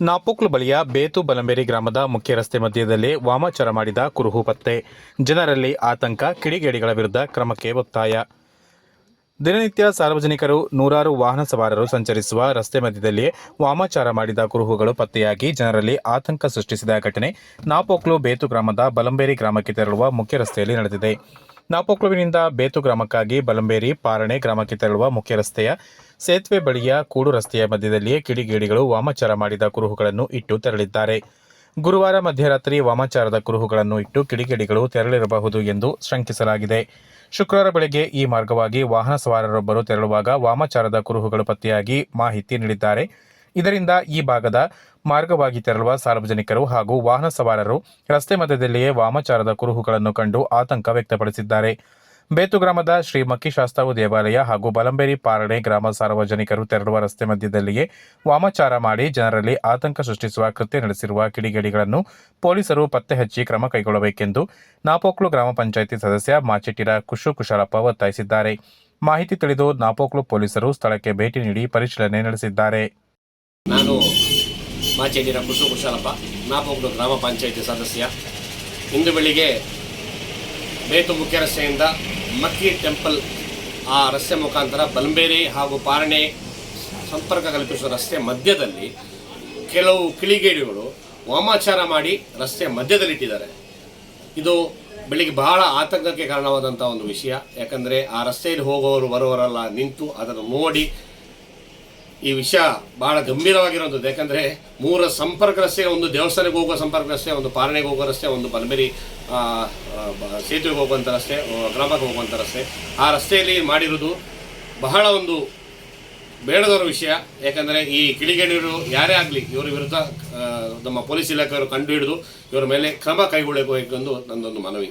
ನಾಪೋಕ್ಲು ಬಳಿಯ ಬೇತು ಬಲಂಬೇರಿ ಗ್ರಾಮದ ಮುಖ್ಯ ರಸ್ತೆ ಮಧ್ಯದಲ್ಲಿ ವಾಮಾಚಾರ ಮಾಡಿದ ಕುರುಹು ಪತ್ತೆ. ಜನರಲ್ಲಿ ಆತಂಕ, ಕಿಡಿಗೇಡಿಗಳ ವಿರುದ್ಧ ಕ್ರಮಕ್ಕೆ ಒತ್ತಾಯ. ದಿನನಿತ್ಯ ಸಾರ್ವಜನಿಕರು ನೂರಾರು ವಾಹನ ಸವಾರರು ಸಂಚರಿಸುವ ರಸ್ತೆ ಮಧ್ಯದಲ್ಲಿ ವಾಮಾಚಾರ ಮಾಡಿದ ಕುರುಹುಗಳು ಪತ್ತೆಯಾಗಿ ಜನರಲ್ಲಿ ಆತಂಕ ಸೃಷ್ಟಿಸಿದ ಘಟನೆ ನಾಪೋಕ್ಲು ಬೇತು ಗ್ರಾಮದ ಬಲಂಬೇರಿ ಗ್ರಾಮಕ್ಕೆ ತೆರಳುವ ಮುಖ್ಯ ರಸ್ತೆಯಲ್ಲಿ ನಡೆದಿದೆ. ನಾಪೋಕ್ಲುವಿನಿಂದ ಬೇತು ಗ್ರಾಮಕ್ಕಾಗಿ ಬಲಂಬೇರಿ ಪಾರಣೆ ಗ್ರಾಮಕ್ಕೆ ತೆರಳುವ ಮುಖ್ಯ ರಸ್ತೆಯ ಸೇತುವೆ ಬಳಿಯ ಕೂಡು ರಸ್ತೆಯ ಮಧ್ಯದಲ್ಲಿಯೇ ಕಿಡಿಗೇಡಿಗಳು ವಾಮಾಚಾರ ಮಾಡಿದ ಕುರುಹುಗಳನ್ನು ಇಟ್ಟು ತೆರಳಿದ್ದಾರೆ. ಗುರುವಾರ ಮಧ್ಯರಾತ್ರಿ ವಾಮಾಚಾರದ ಕುರುಹುಗಳನ್ನು ಇಟ್ಟು ಕಿಡಿಗೇಡಿಗಳು ತೆರಳಿರಬಹುದು ಎಂದು ಶಂಕಿಸಲಾಗಿದೆ. ಶುಕ್ರವಾರ ಬೆಳಗ್ಗೆ ಈ ಮಾರ್ಗವಾಗಿ ವಾಹನ ಸವಾರರೊಬ್ಬರು ತೆರಳುವಾಗ ವಾಮಾಚಾರದ ಕುರುಹುಗಳು ಪತ್ತೆಯಾಗಿ ಮಾಹಿತಿ ನೀಡಿದ್ದಾರೆ. ಇದರಿಂದ ಈ ಭಾಗದ ಮಾರ್ಗವಾಗಿ ತೆರಳುವ ಸಾರ್ವಜನಿಕರು ಹಾಗೂ ವಾಹನ ಸವಾರರು ರಸ್ತೆ ಮಧ್ಯದಲ್ಲಿಯೇ ವಾಮಾಚಾರದ ಕುರುಹುಗಳನ್ನು ಕಂಡು ಆತಂಕ ವ್ಯಕ್ತಪಡಿಸಿದ್ದಾರೆ. ಬೇತು ಗ್ರಾಮದ ಶ್ರೀ ಮಕ್ಕಿಶಾಸ್ತಾವು ದೇವಾಲಯ ಹಾಗೂ ಬಲಂಬೇರಿ ಪಾರಣೆ ಗ್ರಾಮ ಸಾರ್ವಜನಿಕರು ತೆರಳುವ ರಸ್ತೆ ಮಧ್ಯದಲ್ಲಿಯೇ ವಾಮಾಚಾರ ಮಾಡಿ ಜನರಲ್ಲಿ ಆತಂಕ ಸೃಷ್ಟಿಸುವ ಕೃತ್ಯ ನಡೆಸಿರುವ ಕಿಡಿಗೇಡಿಗಳನ್ನು ಪೊಲೀಸರು ಪತ್ತೆ ಹಚ್ಚಿ ಕ್ರಮ ಕೈಗೊಳ್ಳಬೇಕೆಂದು ನಾಪೋಕ್ಲು ಗ್ರಾಮ ಪಂಚಾಯಿತಿ ಸದಸ್ಯ ಮಾಚಿಟ್ಟಿರ ಕುಶು ಕುಶಾಲಪ್ಪ ಒತ್ತಾಯಿಸಿದ್ದಾರೆ. ಮಾಹಿತಿ ತಿಳಿದು ನಾಪೋಕ್ಲು ಪೊಲೀಸರು ಸ್ಥಳಕ್ಕೆ ಭೇಟಿ ನೀಡಿ ಪರಿಶೀಲನೆ ನಡೆಸಿದ್ದಾರೆ. ನಾನು ಮಾಚೇಡಿರ ಕುಸು ಕುಶಾಲಪ್ಪ, ನಾಪೋಗ್ಡು ಗ್ರಾಮ ಪಂಚಾಯಿತಿ ಸದಸ್ಯ. ಇಂದು ಬೆಳಿಗ್ಗೆ ಬೇತು ಮುಖ್ಯ ರಸ್ತೆಯಿಂದ ಮಕ್ಕಿ ಟೆಂಪಲ್ ಆ ರಸ್ತೆ ಮುಖಾಂತರ ಬಲಂಬೇರಿ ಹಾಗೂ ಪಾರಣೆ ಸಂಪರ್ಕ ಕಲ್ಪಿಸುವ ರಸ್ತೆ ಮಧ್ಯದಲ್ಲಿ ಕೆಲವು ಕಿಳಿಗೇಡಿಗಳು ವಾಮಾಚಾರ ಮಾಡಿ ರಸ್ತೆ ಮಧ್ಯದಲ್ಲಿಟ್ಟಿದ್ದಾರೆ. ಇದು ಬೆಳಿಗ್ಗೆ ಬಹಳ ಆತಂಕಕ್ಕೆ ಕಾರಣವಾದಂಥ ಒಂದು ವಿಷಯ. ಯಾಕಂದರೆ ಆ ರಸ್ತೆಯಲ್ಲಿ ಹೋಗೋರು ಬರೋರೆಲ್ಲ ನಿಂತು ಅದನ್ನು ನೋಡಿ ಈ ವಿಷಯ ಬಹಳ ಗಂಭೀರವಾಗಿರುವಂಥದ್ದು ಯಾಕಂದರೆ ಮೂರ ಸಂಪರ್ಕ ರಸ್ತೆ ಒಂದು ದೇವಸ್ಥಾನಕ್ಕೆ ಹೋಗುವ ಸಂಪರ್ಕ ರಸ್ತೆ, ಒಂದು ಪಾರಣೆಗೆ ಹೋಗುವ ರಸ್ತೆ, ಒಂದು ಬಲಬೇರಿ ಸೇತುವೆಗೆ ಹೋಗುವಂಥ ರಸ್ತೆ ಗ್ರಾಮಕ್ಕೆ ಹೋಗುವಂಥ ರಸ್ತೆ. ಆ ರಸ್ತೆಯಲ್ಲಿ ಮಾಡಿರೋದು ಬಹಳ ಒಂದು ಬೇಡದವರ ವಿಷಯ. ಯಾಕಂದರೆ ಈ ಕಿಡಿಗೇಡಿಯರು ಯಾರೇ ಆಗಲಿ, ಇವರ ವಿರುದ್ಧ ನಮ್ಮ ಪೊಲೀಸ್ ಇಲಾಖೆಯವರು ಕಂಡುಹಿಡಿದು ಇವರ ಮೇಲೆ ಕ್ರಮ ಕೈಗೊಳ್ಳಬೇಕು ಎಂದು ನನ್ನದೊಂದು ಮನವಿ.